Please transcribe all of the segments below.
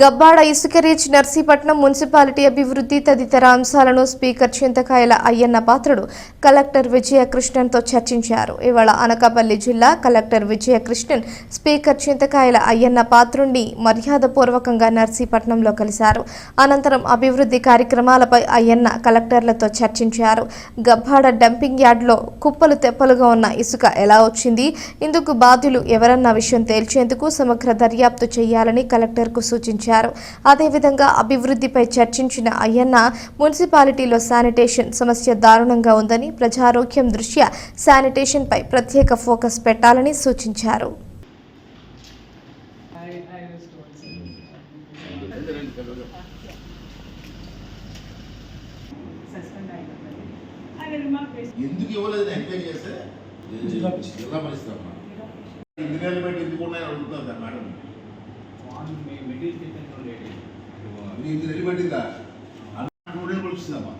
గబ్బాడ ఇసుక reach Narsipatnam municipality అభివృద్ధి తదితర అంశాలను స్పీకర్ చింతకాయల అయ్యన్న పాత్రుడు కలెక్టర్ విజయకృష్ణన్తో చర్చించారు. ఇవాళ అనకాపల్లి జిల్లా కలెక్టర్ విజయకృష్ణన్ స్పీకర్ చింతకాయల అయ్యన్న పాత్రుడిని మర్యాదపూర్వకంగా నర్సీపట్నంలో కలిశారు. అనంతరం అభివృద్ధి కార్యక్రమాలపై అయ్యన్న కలెక్టర్లతో చర్చించారు. గబ్బాడ డంపింగ్ యార్డ్లో కుప్పలు తెప్పలుగా ఉన్న ఇసుక ఎలా వచ్చింది? ఇందుకు బాధ్యులు ఎవరన్న విషయం తేల్చేందుకు సమగ్ర దర్యాప్తు చేయాలని కలెక్టర్కు సూచించారు. అదేవిధంగా అభివృద్ధిపై చర్చించిన అయ్యన్న మున్సిపాలిటీలో శానిటేషన్ సమస్య దారుణంగా ఉందని ప్రజారోగ్యం దృష్ట్యా శానిటేషన్పై ప్రత్యేక ఫోకస్ పెట్టాలని సూచించారు. ఎందుకు ఇవ్వలేదు ఎంక్వైరీ చేస్తే? జిల్లా జిల్లా పరిస్థితి అమ్మా. ఎందుకు ఉన్నాయని అడుగుతున్నారు మేడం. నీ ఇంజనీర్లు పెట్టిందా అన్న కొలిచిందమ్మా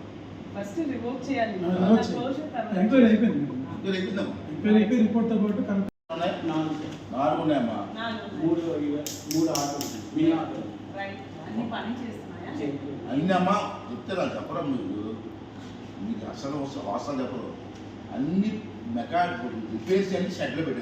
First revoke చేయాలి. ఆ, మళ్ళా revoke closure తర్వాత. ఎంక్వైరీ అయిపోయింది ఇంజనీర్ అయిపోయిందమ్మా. ఎంక్వైరీ అయిపోయి రిపోర్ట్తో పాటు కరెక్ట్ ఉన్నాయి? నాలుగు ఉన్నాయమ్మా. నాలుగు ఉన్నాయి. మూడు మూడు ఆటోలు మీ ఆటో Right. అన్ని పని చేస్తున్నాయా? అన్నీ అమ్మా చెప్తే నాకు చెప్పడం మీరు? మీకు అసలు వాస్తవాలు చెప్పరు. అన్ని మెకానిక్ రిపేర్స్ అన్ని షెడ్లో పెట్టారు.